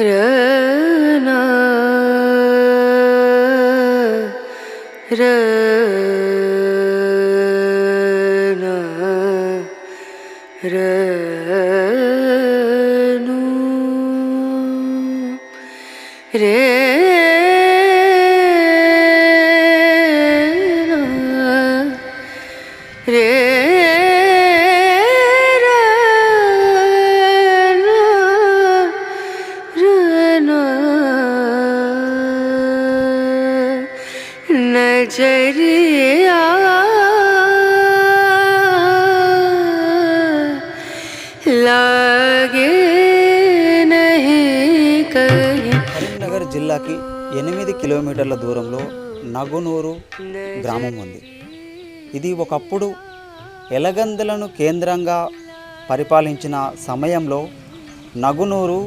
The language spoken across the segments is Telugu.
रना रना र కరీంనగర్ జిల్లాకి ఎనిమిది కిలోమీటర్ల దూరంలో నగునూరు గ్రామం ఉంది. ఇది ఒకప్పుడు ఎలగందులను కేంద్రంగా పరిపాలించిన సమయంలో నగునూరు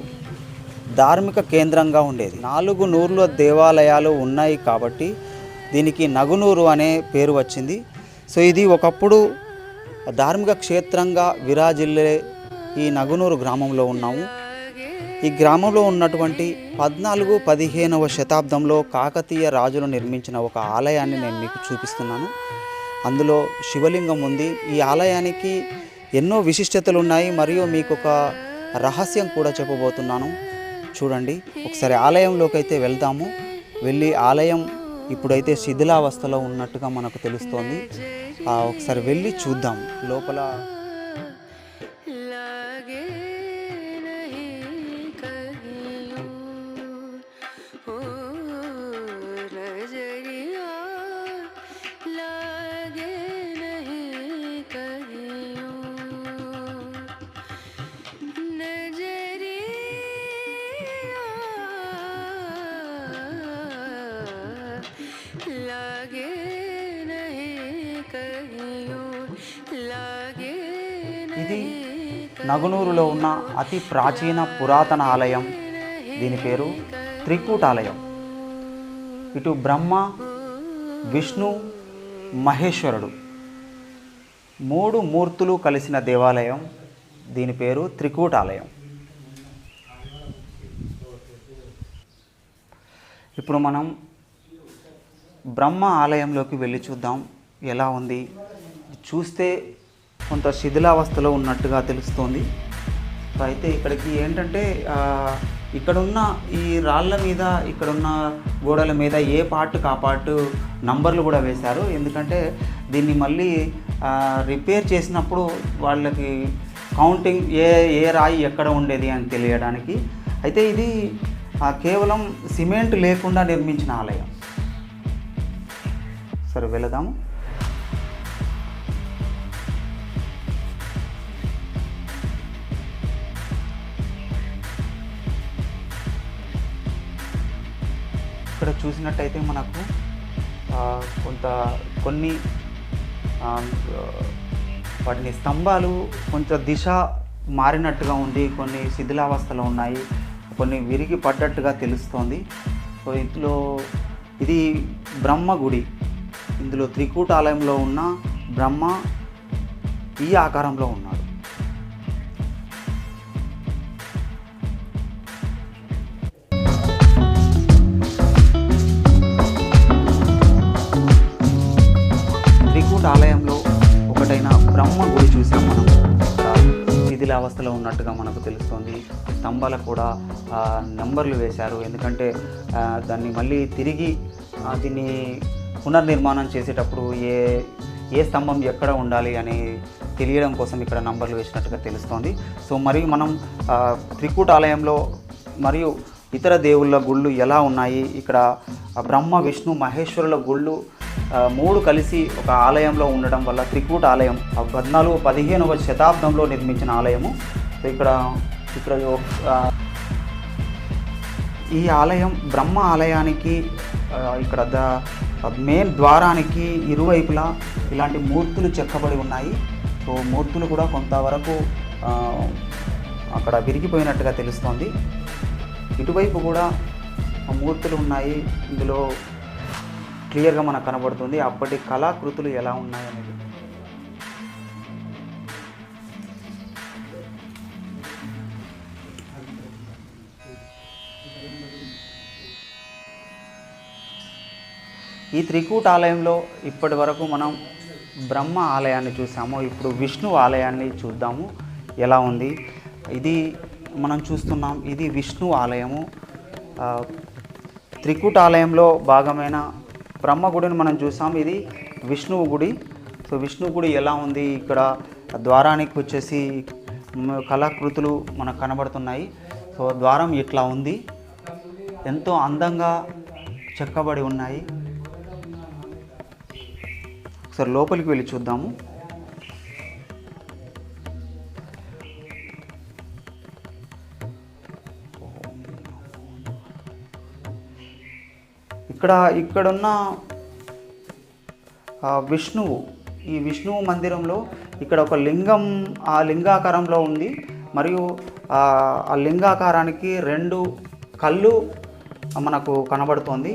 ధార్మిక కేంద్రంగా ఉండేది. నాలుగు నూరుల దేవాలయాలు ఉన్నాయి కాబట్టి దీనికి నగునూరు అనే పేరు వచ్చింది. సో ఇది ఒకప్పుడు ధార్మిక క్షేత్రంగా విరాజిల్లే ఈ నగునూరు గ్రామంలో ఉన్నాము. ఈ గ్రామంలో ఉన్నటువంటి పద్నాలుగు పదిహేనవ శతాబ్దంలో కాకతీయ రాజులు నిర్మించిన ఒక ఆలయాన్ని నేను మీకు చూపిస్తున్నాను. అందులో శివలింగం ఉంది. ఈ ఆలయానికి ఎన్నో విశిష్టతలు ఉన్నాయి. మరియు మీకు ఒక రహస్యం కూడా చెప్పబోతున్నాను. చూడండి ఒకసారి ఆలయంలోకి అయితే వెళ్దాము. వెళ్ళి ఆలయం ఇప్పుడైతే శిథిలావస్థలో ఉన్నట్టుగా మనకు తెలుస్తోంది. ఒకసారి వెళ్ళి చూద్దాం. లోపల ఇది నగునూరులో ఉన్న అతి ప్రాచీన పురాతన ఆలయం. దీని పేరు త్రికూటాలయం. ఇటు బ్రహ్మ విష్ణు మహేశ్వరుడు. మూడు మూర్తులు కలిసిన దేవాలయం. దీని పేరు త్రికూటాలయం. ఇప్పుడు మనం బ్రహ్మ ఆలయంలోకి వెళ్ళి చూద్దాం. ఎలా ఉంది? చూస్తే కొంత శిథిలావస్థలో ఉన్నట్టుగా తెలుస్తోంది. సో అయితే ఇక్కడికి ఏంటంటే ఇక్కడున్న ఈ రాళ్ళ మీద ఇక్కడున్న గోడల మీద ఏ పార్ట్ కాపాటు నంబర్లు కూడా వేశారు. ఎందుకంటే దీన్ని మళ్ళీ రిపేర్ చేసినప్పుడు వాళ్ళకి కౌంటింగ్ ఏ ఏ రాయి ఎక్కడ ఉండేది అని తెలియడానికి. అయితే ఇది కేవలం సిమెంట్ లేకుండా నిర్మించిన ఆలయం. సరే వెళదాము. ఇక్కడ చూసినట్టయితే మనకు ఆ, కొంత కొన్ని వాటిని స్తంభాలు కొంచెం దిశ మారినట్టుగా ఉంది. కొన్ని శిథిలావస్థలో ఉన్నాయి. కొన్ని విరిగి పడ్డట్టుగా తెలుస్తోంది. సో ఇందులో ఇది బ్రహ్మ గుడి. ఇందులో త్రికూటాలయంలో ఉన్న బ్రహ్మ ఈ ఆకారంలో ఉన్నాడు. శిథిలావస్థలో ఉన్నట్టుగా మనకు తెలుస్తుంది. స్తంభాలకు కూడా నెంబర్లు వేశారు. ఎందుకంటే దాన్ని మళ్ళీ తిరిగి దీన్ని పునర్నిర్మాణం చేసేటప్పుడు ఏ ఏ స్తంభం ఎక్కడ ఉండాలి అని తెలియడం కోసం ఇక్కడ నంబర్లు వేసినట్టుగా తెలుస్తోంది. సో మరియు మనం త్రికూట ఆలయంలో మరియు ఇతర దేవుళ్ళ గుళ్ళు ఎలా ఉన్నాయి? ఇక్కడ బ్రహ్మ విష్ణు మహేశ్వరుల గుళ్ళు మూడు కలిసి ఒక ఆలయంలో ఉండడం వల్ల త్రికూట ఆలయం పద్నాలుగు పదిహేనవ శతాబ్దంలో నిర్మించిన ఆలయము. ఇక్కడ ఇక్కడ ఈ ఆలయం బ్రహ్మ ఆలయానికి ఇక్కడ ద మెయిన్ ద్వారానికి ఇరువైపులా ఇలాంటి మూర్తులు చెక్కబడి ఉన్నాయి. సో మూర్తులు కూడా కొంతవరకు అక్కడ విరిగిపోయినట్టుగా తెలుస్తోంది. ఇటువైపు కూడా మూర్తులు ఉన్నాయి. ఇందులో క్లియర్గా మనకు కనబడుతుంది. అప్పటి కళాకృతులు ఎలా ఉన్నాయనేది ఈ త్రికూట ఆలయంలో ఇప్పటి వరకు మనం బ్రహ్మ ఆలయాన్ని చూసాము. ఇప్పుడు విష్ణు ఆలయాన్ని చూద్దాము. ఎలా ఉంది? ఇది మనం చూస్తున్నాం. ఇది విష్ణు ఆలయము. త్రికూట ఆలయంలో భాగమైన బ్రహ్మ గుడిని మనం చూసాం. ఇది విష్ణువు గుడి. సో విష్ణువు గుడి ఎలా ఉంది? ఇక్కడ ద్వారానికి వచ్చేసి కళాకృతులు మనకు కనబడుతున్నాయి. సో ద్వారం ఇట్లా ఉంది. ఎంతో అందంగా చెక్కబడి ఉన్నాయి. ఒకసారి లోపలికి వెళ్ళి చూద్దాము. ఇక్కడ ఇక్కడున్న విష్ణువు ఈ విష్ణువు మందిరంలో ఇక్కడ ఒక లింగం ఆ లింగాకారంలో ఉంది. మరియు ఆ లింగాకారానికి రెండు కళ్ళు మనకు కనబడుతోంది.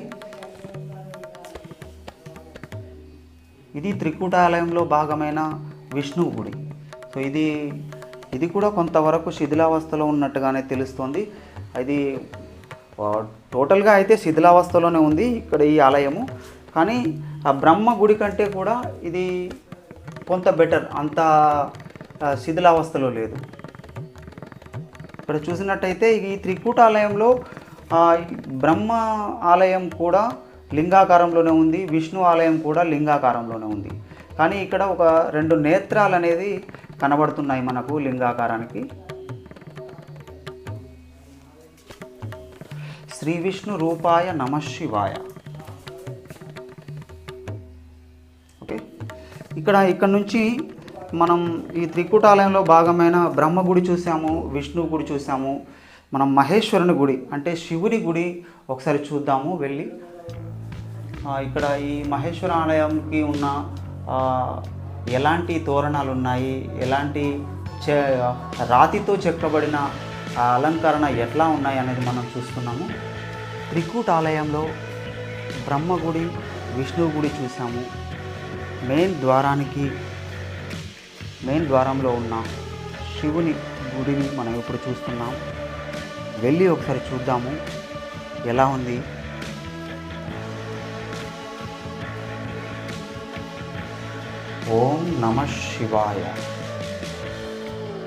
ఇది త్రికూటాలయంలో భాగమైన విష్ణువు గుడి. సో ఇది ఇది కూడా కొంతవరకు శిథిలావస్థలో ఉన్నట్టుగానే తెలుస్తోంది. అది టోటల్గా అయితే శిథిలావస్థలోనే ఉంది ఇక్కడ ఈ ఆలయము. కానీ ఆ బ్రహ్మ గుడి కంటే కూడా ఇది కొంత బెటర్. అంత శిథిలావస్థలో లేదు. ఇక్కడ చూసినట్టయితే ఈ త్రికూటాలయంలో ఆలయంలో బ్రహ్మ ఆలయం కూడా లింగాకారంలోనే ఉంది. విష్ణు ఆలయం కూడా లింగాకారంలోనే ఉంది. కానీ ఇక్కడ ఒక రెండు నేత్రాలు అనేది కనబడుతున్నాయి మనకు లింగాకారానికి. శ్రీ విష్ణు రూపాయ నమ శివాయ. ఓకే? ఇక్కడ ఇక్కడ నుంచి మనం ఈ త్రికూటాలయంలో భాగమైన బ్రహ్మ గుడి చూసాము విష్ణు గుడి చూసాము మనం మహేశ్వరుని గుడి అంటే శివుని గుడి ఒకసారి చూద్దాము వెళ్ళి. ఇక్కడ ఈ మహేశ్వర ఆలయంకి ఉన్న ఎలాంటి తోరణాలు ఉన్నాయి ఎలాంటి చె రాతితో చెక్కబడిన ఆ అలంకరణ ఎట్లా ఉన్నాయి అనేది మనం చూస్తున్నాము. త్రికూట్ ఆలయంలో బ్రహ్మగుడి విష్ణువు గుడి చూసాము. మెయిన్ ద్వారానికి మెయిన్ ద్వారంలో ఉన్న శివుని గుడిని మనం ఇప్పుడు చూస్తున్నాం. వెళ్ళి ఒకసారి చూద్దాము. ఎలా ఉంది? ఓం నమ శివాయ.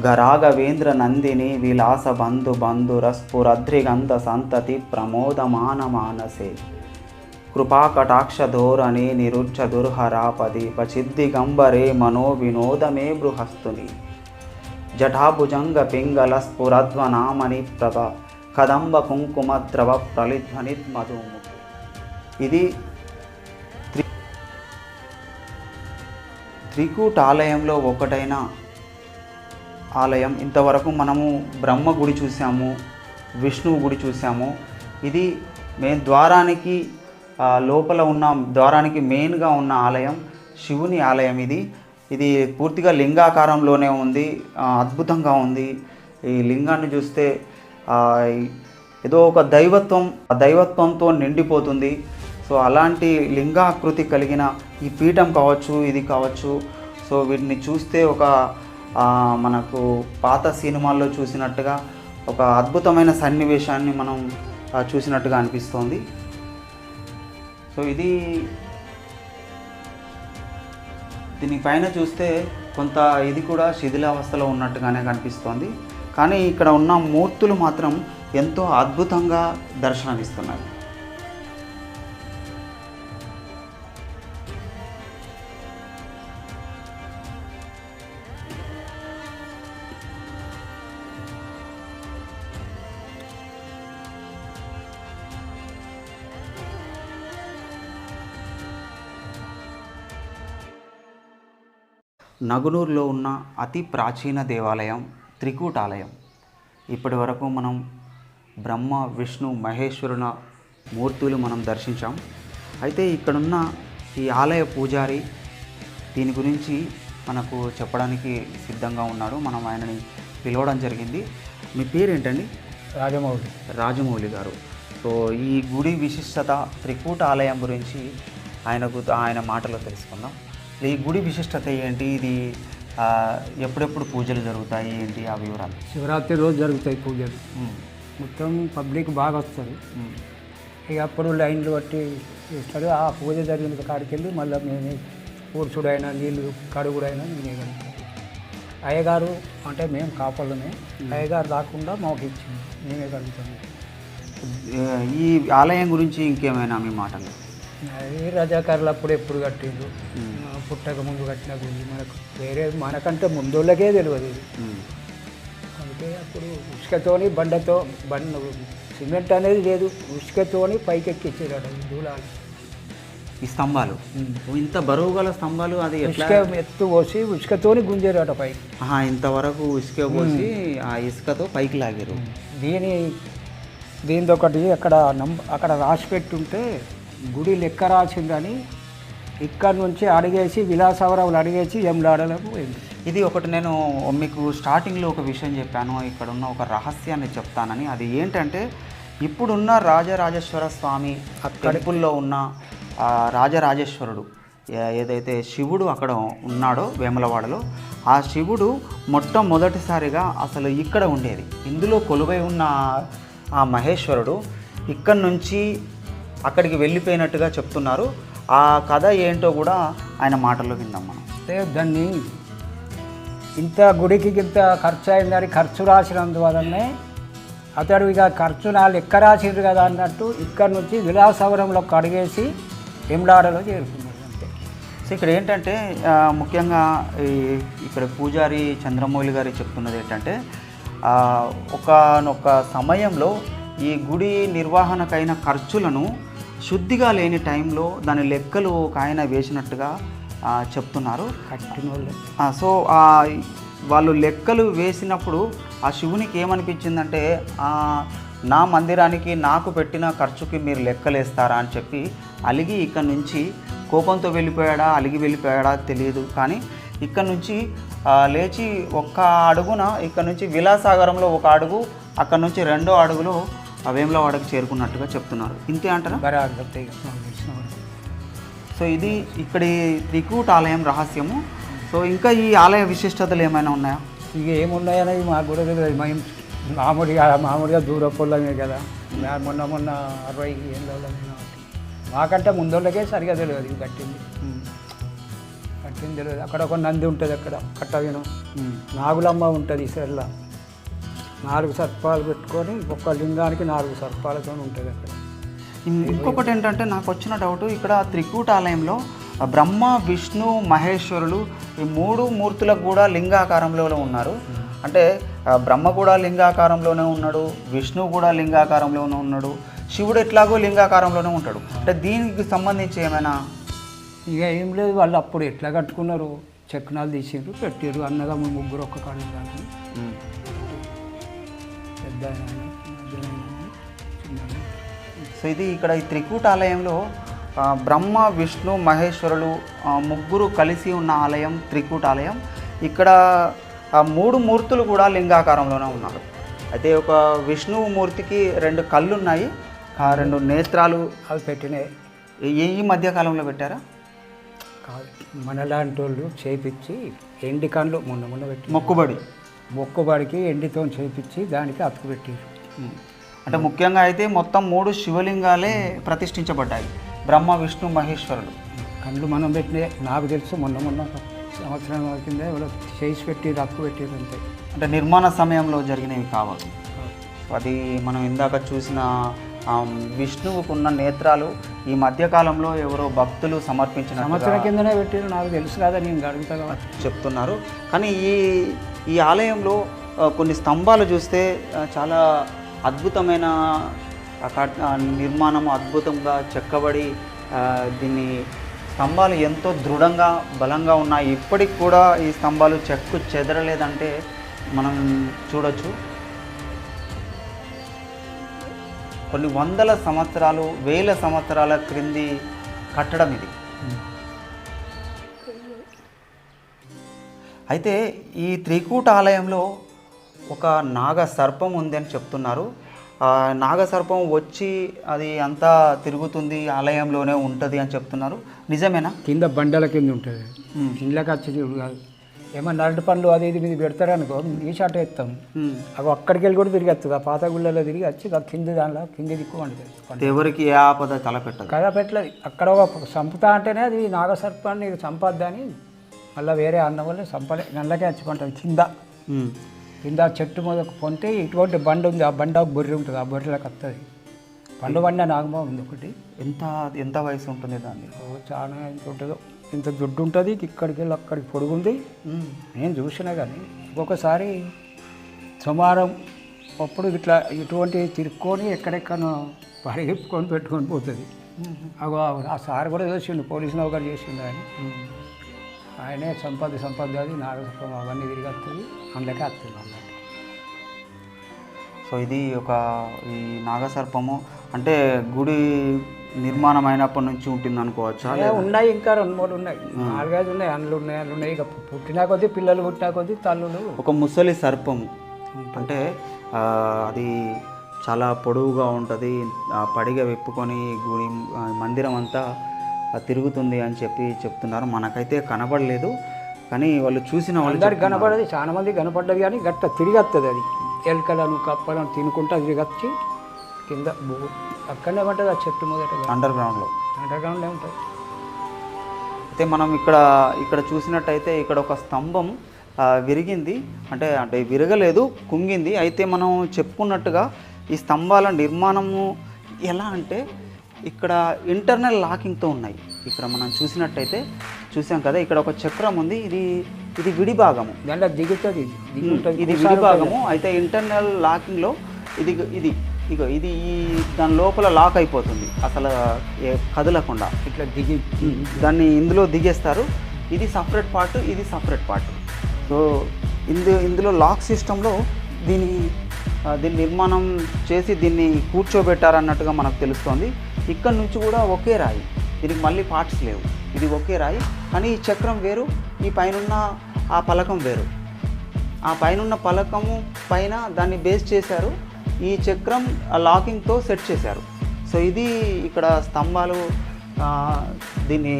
జటాగటాహ గరాగవేంద్ర నందిని విలాస బంధు బంధురస్ఫురద్రిగంధ సంతతి ప్రమోదమాన మానసే కృపాకటాక్ష ధోరణి నిరుచ్చ దుర్హరాపది పచిద్దిగంబరే మనో వినోదమే బృహస్తుని జటాభుజంగ పింగళ స్ఫురధ్వనామని ప్రభ కదంబ కుంకుమ ద్రవ ప్రలిధ్వనిత్ మధుముఖి ఇది త్రి త్రికూట ఆలయంలో ఒకటైన ఆలయం. ఇంతవరకు మనము బ్రహ్మ గుడి చూసాము విష్ణువు గుడి చూసాము ఇది మెయిన్ ద్వారానికి లోపల ఉన్న ద్వారానికి మెయిన్గా ఉన్న ఆలయం శివుని ఆలయం ఇది. ఇది పూర్తిగా లింగాకారంలోనే ఉంది అద్భుతంగా ఉంది. ఈ లింగాన్ని చూస్తే ఏదో ఒక దైవత్వం ఆ దైవత్వంతో నిండిపోతుంది. సో అలాంటి లింగాకృతి కలిగిన ఈ పీఠం కావచ్చు ఇది కావచ్చు. సో వీటిని చూస్తే ఒక మనకు పాత సినిమాల్లో చూసినట్టుగా ఒక అద్భుతమైన సన్నివేశాన్ని మనం చూసినట్టుగా అనిపిస్తోంది. సో ఇది దీనిపైన చూస్తే కొంత ఇది కూడా శిథిలావస్థలో ఉన్నట్టుగానే కనిపిస్తోంది. కానీ ఇక్కడ ఉన్న మూర్తులు మాత్రం ఎంతో అద్భుతంగా దర్శనమిస్తున్నాయి. నగునూరులో ఉన్న అతి ప్రాచీన దేవాలయం త్రికూటాలయం. ఇప్పటి వరకు మనం బ్రహ్మ విష్ణు మహేశ్వరుల మూర్తులు మనం దర్శించాం. అయితే ఇక్కడున్న ఈ ఆలయ పూజారి దీని గురించి మనకు చెప్పడానికి సిద్ధంగా ఉన్నాడు. మనం ఆయనని పిలవడం జరిగింది. మీ పేరేంటండి? రాజమౌళి. రాజమౌళి గారు. సో ఈ గుడి విశిష్టత త్రికూట ఆలయం గురించి ఆయనకు ఆయన మాటలో తెలుసుకుందాం. ఈ గుడి విశిష్టత ఏంటి? ఇది ఎప్పుడెప్పుడు పూజలు జరుగుతాయి? ఏంటి ఆ వివరాలు? శివరాత్రి రోజు జరుగుతాయి పూజలు. మొత్తం పబ్లిక్ బాగా వస్తారు. ఉమ్, ఇక అప్పుడు లైన్లు బట్టి ఇస్తారు ఆ పూజ జరిగిన కాడికి వెళ్ళి మళ్ళీ మేమే కూర్చుడైనా నీళ్ళు కడుగుడైనా కలుగుతాం అయ్యగారు అంటే మేము కాపళ్ళమే అయ్యగారు రాకుండా మాకు ఇచ్చింది. మేమే కలుగుతాం ఏ- ఈ ఆలయం గురించి ఇంకేమైనా మీ మాటలు? రజాకారులు అప్పుడు ఎప్పుడు కట్టిండ్రు? పుట్టక ముందు కట్టిన గుడి మనకు వేరే మనకంటే ముందోళ్ళకే తెలియదు ఇది. అందుకే అప్పుడు ఉసుకతోని బండతో బండ సిమెంట్ అనేది లేదు ఉసుకతోని పైకెక్కించారు దూలాలు. ఈ స్తంభాలు? ఇంత బరువు గల స్తంభాలు అది ఉసుక ఎత్తు పోసి ఉసుకతోని గుంజారట పైకి. ఇంతవరకు ఇసుక పోసి ఆ ఇసుకతో పైకి లాగారు. దీని దీనిది ఒకటి అక్కడ నం అక్కడ రాసి పెట్టుంటే గుడి లెక్క రాసిందని ఇక్కడ నుంచి అడిగేసి విలాసవరావులు అడిగేసి ఎంలాడలకు పోయింది ఇది ఒకటి నేను మీకు స్టార్టింగ్లో ఒక విషయం చెప్పాను. ఇక్కడ ఉన్న ఒక రహస్యాన్ని చెప్తానని. అది ఏంటంటే ఇప్పుడున్న రాజరాజేశ్వర స్వామి టెంపుల్లో ఉన్న రాజరాజేశ్వరుడు ఏదైతే శివుడు అక్కడ ఉన్నాడో వేములవాడలో ఆ శివుడు మొట్టమొదటిసారిగా అసలు ఇక్కడ ఉండేది. ఇందులో కొలువై ఉన్న ఆ మహేశ్వరుడు ఇక్కడ నుంచి అక్కడికి వెళ్ళిపోయినట్టుగా చెప్తున్నారు. ఆ కథ ఏంటో కూడా ఆయన మాటల్లో విందాం మనం అంటే దాన్ని ఇంత గుడికి ఇంత ఖర్చు అయిందని ఖర్చు రాసినందువలనే అతడు ఇక ఖర్చు నా లెక్క రాసిండ్రు కదా అన్నట్టు ఇక్కడ నుంచి విలాసవరంలో కడిగేసి ఎమ్లాడలో చేరుకున్నాడు. అంతే. సో ఇక్కడ ఏంటంటే ముఖ్యంగా ఈ ఇక్కడ పూజారి చంద్రమౌళి గారు చెప్తున్నది ఏంటంటే ఒకానొక సమయంలో ఈ గుడి నిర్వహణకైన ఖర్చులను శుద్ధిగా లేని టైంలో దాని లెక్కలు ఒక ఆయన వేసినట్టుగా చెప్తున్నారు. సో ఆ వాళ్ళు లెక్కలు వేసినప్పుడు ఆ శివునికి ఏమనిపించిందంటే నా మందిరానికి నాకు పెట్టిన ఖర్చుకి మీరు లెక్కలేస్తారా అని చెప్పి అలిగి ఇక్కడ నుంచి కోపంతో వెళ్ళిపోయాడా అలిగి వెళ్ళిపోయాడా తెలియదు. కానీ ఇక్కడ నుంచి లేచి ఒక్క అడుగున ఇక్కడ నుంచి విలాసాగరంలో ఒక అడుగు అక్కడ నుంచి రెండో అడుగులో ఆ వేములవాడకి చేరుకున్నట్టుగా చెప్తున్నారు. ఇంతే అంటారా. సో ఇది ఇక్కడి త్రికూట ఆలయం రహస్యము. సో ఇంకా ఈ ఆలయ విశిష్టతలు ఏమైనా ఉన్నాయా? ఇక ఏమున్నాయని మాకు కూడా తెలియదు మేము మామూలుగా మామూలుగా దూర పొల్లమే కదా. మొన్న మొన్న అరవై ఏళ్ళ మాకంటే ముందోళ్ళకే సరిగా తెలియదు ఇది కట్టింది. కట్టింది తెలియదు. అక్కడ ఒక నంది ఉంటుంది అక్కడ కట్టవినం. నాగులమ్మ ఉంటుంది సెల్ల నాలుగు సర్పాలు పెట్టుకొని ఒక్క లింగానికి నాలుగు సర్పాలతో ఉంటుంది అక్కడ. ఇంకొకటి ఏంటంటే నాకు వచ్చిన డౌట్ ఇక్కడ త్రికూట ఆలయంలో ఆ బ్రహ్మ విష్ణు మహేశ్వరులు ఈ మూడు మూర్తులకు కూడా లింగాకారంలో ఉన్నారు. అంటే బ్రహ్మ కూడా లింగాకారంలోనే ఉన్నాడు విష్ణు కూడా లింగాకారంలోనే ఉన్నాడు శివుడు ఎట్లాగో లింగాకారంలోనే ఉంటాడు. అంటే దీనికి సంబంధించి ఏమైనా? ఇక ఏం లేదు వాళ్ళు అప్పుడు ఎట్లా కట్టుకున్నారు చక్నాలు తీసిండ్రు పెట్టారు అన్నగా ముగ్గురు ఒక్క కాళ్ళు సో ఇది ఇక్కడ ఈ త్రికూట ఆలయంలో బ్రహ్మ విష్ణు మహేశ్వరులు ముగ్గురు కలిసి ఉన్న ఆలయం త్రికూట ఆలయం ఇక్కడ ఆ మూడు మూర్తులు కూడా లింగాకారంలోనే ఉన్నారు. అయితే ఒక విష్ణువు మూర్తికి రెండు కళ్ళు ఉన్నాయి ఆ రెండు నేత్రాలు అవి పెట్టినాయి. ఏ ఈ మధ్య కాలంలో పెట్టారా? మనలాంటి వాళ్ళు చేపించి ఎండి కండ్లు మొన్న మొన్న పెట్టి మొక్కుబడి. మొక్కుబడికి ఎండితో చేపించి దానికి అతుకు పెట్టారు. ఉమ్. అంటే ముఖ్యంగా అయితే మొత్తం మూడు శివలింగాలే ప్రతిష్ఠించబడ్డాయి. బ్రహ్మ విష్ణు మహేశ్వరులు. కండ్లు మనం పెట్టిన నాకు తెలుసు మొన్న మొన్న సంవత్సరం కింద ఎవరో చేసి పెట్టి అతుకు పెట్టారు అంతే. అంటే నిర్మాణ సమయంలో జరిగినవి కావాలి అది మనం ఇందాక చూసిన విష్ణువుకున్న నేత్రాలు ఈ మధ్యకాలంలో ఎవరో భక్తులు సమర్పించిన సంవత్సరం కిందనే పెట్టారు నాకు తెలుసు కదా నేను అడుగుతా చెప్తున్నారు. కానీ ఈ ఈ ఆలయంలో కొన్ని స్తంభాలు చూస్తే చాలా అద్భుతమైన కట్- నిర్మాణం అద్భుతంగా చెక్కబడి దీన్ని స్తంభాలు ఎంతో దృఢంగా బలంగా ఉన్నాయి. ఇప్పటికి కూడా ఈ స్తంభాలు చెక్కు చెదరలేదంటే మనం చూడొచ్చు. కొన్ని వందల సంవత్సరాలు వేల సంవత్సరాల క్రింది కట్టడం ఇది. అయితే ఈ త్రికూట ఆలయంలో ఒక నాగ సర్పం ఉంది అని చెప్తున్నారు. ఆ నాగ సర్పం వచ్చి అది అంతా తిరుగుతుంది ఆలయంలోనే ఉంటుంది అని చెప్తున్నారు. నిజమేనా? కింద బండల కింద ఉంటుంది. ఇళ్ళకి వచ్చి చూడు కాదు. ఏమన్నా నరటి పండ్లు అది ఇది మీద పెడతారనుకో ఈ షాట్ ఎత్తాం. అవి అక్కడికి వెళ్ళి కూడా తిరిగి వస్తుంది. ఆ పాత గుళ్ళలో తిరిగి వచ్చి కింది దానిలో కింది దిక్కు వండుతుంది ఎవరికి ఏ ఆపద తలపెట్టదు. కదా పెట్టలేదు. అక్కడ ఒక సంపుతా అంటేనే అది నాగసర్పాన్ని సంపద్దని మళ్ళీ వేరే అన్న వల్ల సంపలే నల్లకే వచ్చుకుంటుంది కింద. కింద చెట్టు మీద పొంటే ఇటువంటి బండ ఉంది. ఆ బండ ఒక బొర్రె ఉంటుంది. ఆ బొర్రెలకు వస్తుంది పండు బండ నాగమా ఉంది ఒకటి. ఎంత ఎంత వయసు ఉంటుంది దాన్ని? ఓ చాలా ఎంత ఉంటుందో. ఇంత దుడ్డు ఉంటుంది ఇక్కడికి వెళ్ళి అక్కడికి పొడుగుంది. నేను చూసినా కానీ ఒక్కొక్కసారి సుమారం అప్పుడు ఇట్లా ఇటువంటి తిరుక్కొని ఎక్కడెక్కడో పరిగెప్పుకొని పెట్టుకొని పోతుంది. అగో ఆ సార్ కూడా చేసిండు పోలీసు నౌకరు చేసిండు ఆయన. ఆయనే సంపద సంపద అది నాగసప్పం అవన్నీ తిరిగి వస్తుంది అందులోకే వస్తుంది అన్నట్టు సో ఇది ఒక ఈ నాగసర్పము అంటే గుడి నిర్మాణం అయినప్పటి నుంచి ఉంటుంది అనుకోవచ్చా ఉన్నాయి ఇంకా రెండు మూడు ఉన్నాయి. నాలుగైదు ఉన్నాయి అందులో ఉన్నాయి అందులో ఉన్నాయి. ఇక పుట్టినా కొద్దీ పిల్లలు పుట్టినా కొద్దీ తల్లులు. ఒక ముసలి సర్పము. అంటే అది చాలా పొడవుగా ఉంటుంది. ఆ పడిగ విప్పుకొని గుడి మందిరం అంతా తిరుగుతుంది అని చెప్పి చెప్తున్నారు. మనకైతే కనబడలేదు. కానీ వాళ్ళు చూసిన వాళ్ళు కనపడదు చాలా మంది కనపడ్డది కానీ గట్ట తిరిగి వస్తుంది అది. ఎలుకలను కప్పలను తినుకుంటా తిరిగి వచ్చి కింద అక్కడనే ఉంటుంది ఆ చెట్టు మొదట. అండర్ గ్రౌండ్లో అండర్ గ్రౌండ్లో ఉంటుంది. అయితే మనం ఇక్కడ ఇక్కడ చూసినట్టయితే ఇక్కడ ఒక స్తంభం విరిగింది. అంటే అంటే విరగలేదు కుంగింది. అయితే మనం చెప్పుకున్నట్టుగా ఈ స్తంభాల నిర్మాణము ఎలా అంటే ఇక్కడ ఇంటర్నల్ లాకింగ్తో ఉన్నాయి. ఇక్కడ మనం చూసినట్టయితే చూసాం కదా ఇక్కడ ఒక చక్రం ఉంది. ఇది ఇది విడి భాగము. దాంట్లో దిగుతుంది ఇది విడి భాగము. అయితే ఇంటర్నల్ లాకింగ్లో ఇది ఇది ఇగో ఇది ఈ దాని లోపల లాక్ అయిపోతుంది. అసలు కదలకుండా. ఇట్లా దిగి దాన్ని ఇందులో దిగేస్తారు. ఇది సపరేట్ పార్ట్ ఇది సపరేట్ పార్ట్ సో ఇందు ఇందులో లాక్ సిస్టంలో దీని దీని నిర్మాణం చేసి దీన్ని కూర్చోబెట్టారన్నట్టుగా మనకు తెలుస్తోంది. ఇక్కడ నుంచి కూడా ఒకే రాయి. దీనికి మళ్ళీ పార్ట్స్ లేవు. ఇది ఒకే రాయి. కానీ ఈ చక్రం వేరు ఈ పైనున్న ఆ పలకం వేరు. ఆ పైనున్న పలకము పైన దాన్ని బేస్ చేశారు. ఈ చక్రం ఆ లాకింగ్తో సెట్ చేశారు. సో ఇది ఇక్కడ స్తంభాలు దీన్ని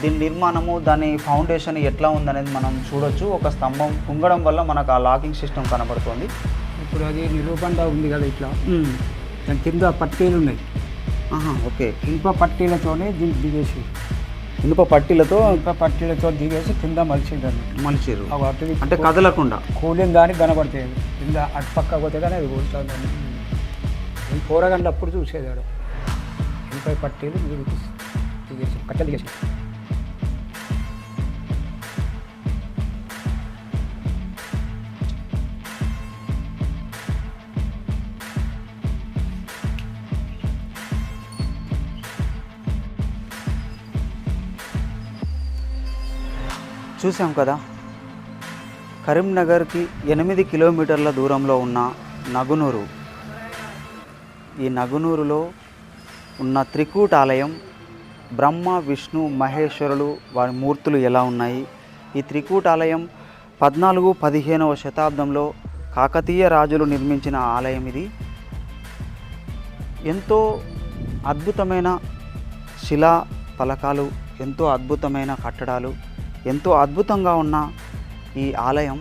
దీని నిర్మాణము దాని ఫౌండేషన్ ఎట్లా ఉందనేది మనం చూడొచ్చు. ఒక స్తంభం కుంగడం వల్ల మనకు ఆ లాకింగ్ సిస్టమ్ కనబడుతుంది. ఇప్పుడు అది నిలువబండ ఉంది కదా ఇట్లా. దాని కింద పట్టీలు ఉన్నాయి. ఓకే. ఇనుప పట్టీలతోనే దిగేసి. ఇనుప పట్టీలతో? ఇనుప పట్టీలతో దిగేసి కింద మలిచింది అన్నట్టు మలిచిర్రు అవి అటు ఇటు అంటే కదలకుండా? కూలిన దానికి కనబడతాయి. కింద అటు పక్క పోతే కానీ అది కూలుతుంది నేను కూరగండ్లు అప్పుడు చూసేదాడు ఇనుప పట్టీలు దిగి దిగేసి కట్టెలు దిగేసి. చూసాం కదా. కరీంనగర్కి ఎనిమిది కిలోమీటర్ల దూరంలో ఉన్న నగునూరు. ఈ నగునూరులో ఉన్న త్రికూట ఆలయం బ్రహ్మ విష్ణు మహేశ్వరులు వారి మూర్తులు ఎలా ఉన్నాయి? ఈ త్రికూట ఆలయం పద్నాలుగు పదిహేనవ శతాబ్దంలో కాకతీయ రాజులు నిర్మించిన ఆలయం ఇది. ఎంతో అద్భుతమైన శిలా ఫలకాలు ఎంతో అద్భుతమైన కట్టడాలు ఎంతో అద్భుతంగా ఉన్న ఈ ఆలయం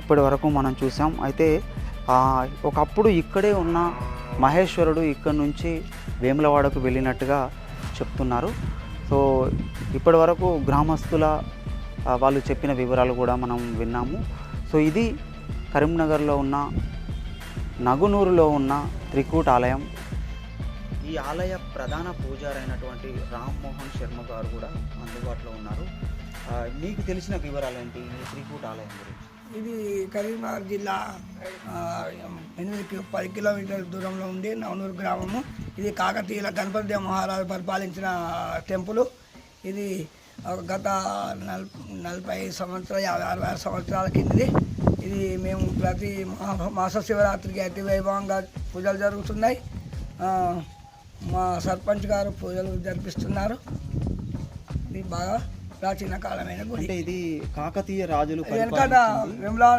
ఇప్పటి వరకు మనం చూసాం. అయితే ఒకప్పుడు ఇక్కడే ఉన్న మహేశ్వరుడు ఇక్కడ నుంచి వేములవాడకు వెళ్ళినట్టుగా చెప్తున్నారు. సో ఇప్పటి వరకు గ్రామస్తుల వాళ్ళు చెప్పిన వివరాలు కూడా మనం విన్నాము. సో ఇది కరీంనగర్లో ఉన్న నగునూరులో ఉన్న త్రికూట్ ఆలయం. ఈ ఆలయ ప్రధాన పూజారైనటువంటి రామ్మోహన్ శర్మ గారు కూడా అందుబాటులో ఉన్నారు. మీకు తెలిసిన వివరాలు ఏంటి? ఈ ఆలయం గురించి. ఇది కరీంనగర్ జిల్లా ఎనిమిది పది కిలోమీటర్ల దూరంలో ఉంది నవనూరు గ్రామము. ఇది కాకతీయుల గణపతి మహారాజు పరిపాలించిన టెంపుల్. ఇది ఒక గత నల్ నలభై సంవత్సరాల యాభై అరవై ఆరు సంవత్సరాల కిందది. ఇది మేము ప్రతి మా- మాస శివరాత్రికి అతి వైభవంగా పూజలు జరుగుతున్నాయి. మా సర్పంచ్ గారు పూజలు జరిపిస్తున్నారు. ఇది బాగా ప్రాచీన కాలమైన గుడి. అంటే ఇది కాకతీయ రాజులు వెనకట వెమ్లాడ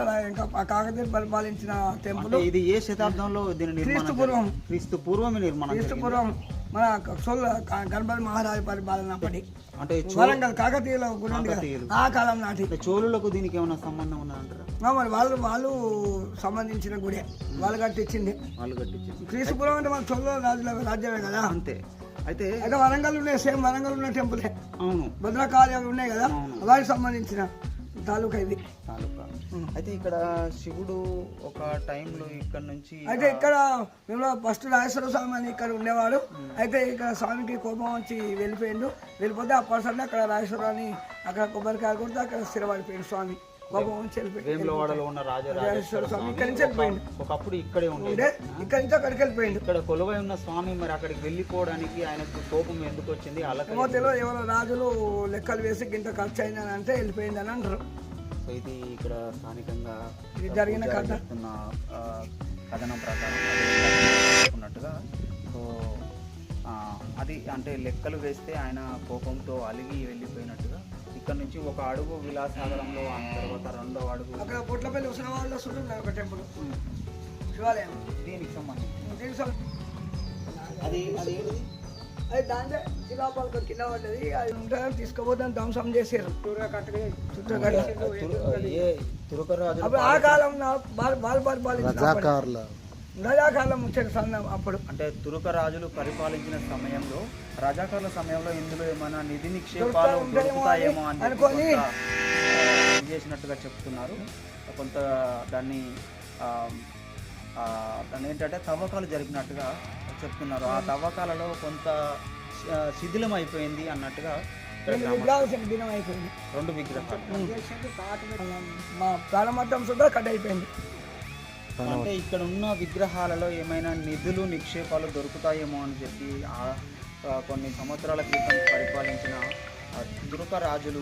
కాకతీయ పరిపాలించిన టెంపుల్. ఇది ఏ శతాబ్దంలో దీని క్రీస్తు పూర్వం. క్రీస్తు పూర్వం నిర్మాణం క్రీస్తు. పూర్వం మన సొల్ల గణపతి మహారాజు పరిపాలన అప్పటి అంటే వరంగల్ కాకతీయుల గుడి. ఆ కాలం నాటి. చోళులకు దీనికి ఏమైనా సంబంధం ఉన్నదంటారా మరి వాళ్ళు వాళ్ళు సంబంధించిన గుడే. వాళ్ళు కట్టించింది. వాళ్ళు కట్టించారు క్రీస్తుపురం అంటే మన చొల్ల రాజుల రాజ్యమే కదా. అంతే. అయితే అయితే వరంగల్ ఉన్నాయి సేమ్ వరంగల్ ఉన్న టెంపులే. అవును. భద్రకాళి ఉన్నాయి కదా వాటికి సంబంధించిన తాలూకా ఇది తాలూకా. అయితే ఇక్కడ శివుడు ఒక టైంలో ఇక్కడ నుంచి అయితే ఇక్కడ మేము ఫస్ట్ రాజేశ్వర స్వామి అని ఇక్కడ ఉండేవాడు. అయితే ఇక్కడ స్వామికి కోపం వచ్చి వెళ్ళిపోయిండు. వెళ్ళిపోతే ఆ పర్సన్ అక్కడ రాజేశ్వర అని అక్కడ కొబ్బరికాయ కొడితే అక్కడ స్థిరపడిపోయిండు స్వామి. వేములవాడలో ఉన్న రాజరాజేశ్వర స్వామి ఇక్కడి నుంచి ఒకప్పుడు ఇక్కడే ఉండే. ఇక్కడి నుంచి అక్కడికి వెళ్ళిపోయిండు. ఇక్కడ కొలువై ఉన్న స్వామి మరి అక్కడికి వెళ్ళిపోవడానికి ఆయనకు కోపం ఎందుకు వచ్చింది? అలా తెలియదు ఎవరో రాజులు లెక్కలు వేసి ఇంత ఖర్చు అయిందని అంటే వెళ్ళిపోయింది అని అంటారు. సో ఇది ఇక్కడ స్థానికంగా ఇది జరిగిన కథనం ప్రకారం సో అది అంటే లెక్కలు వేస్తే ఆయన కోపంతో అలిగి వెళ్ళిపోయినట్టుగా ఇక్కడ నుంచి ఒక అడుగు విలాసాగరంలో ఆ తర్వాత రెండో అడుగు. అక్కడ వాళ్ళ చుట్టూ ఉన్నది ఒక టెంపుల్. శివాలయం. దీనికి సంబంధించి. అది అది? అది దాంట్లో శిలాపాలకు కింద పడ్డది. అది ఉంటుందని తీసుకుపోతాను ధ్వంసం చేసారు. తురుకరాజు ఆ కాలంలో బాల్ బాల్ పరిపాలించిన రజాకాలం వచ్చాడు సన్న అప్పుడు. అంటే తురుక రాజులు పరిపాలించిన సమయంలో రజాకాల సమయంలో ఇందులో ఏమైనా నిధి నిక్షేపాలు దొరుకుతాయేమో అని అనుకొని. చేసినట్టుగా చెప్తున్నారు. కొంత దాన్ని దాన్ని ఏంటంటే తవ్వకాలు జరిపినట్టుగా చెప్తున్నారు. ఆ తవ్వకాలలో కొంత శిథిలం అయిపోయింది అన్నట్టుగా రెండు విగ్రహాలు మా మొత్తం సుద్ధా కట్ అయిపోయింది. అంటే ఇక్కడ ఉన్న విగ్రహాలలో ఏమైనా నిధులు నిక్షేపాలు దొరుకుతాయేమో అని చెప్పి కొన్ని సంవత్సరాల క్రితం పరిపాలించిన తురుక రాజులు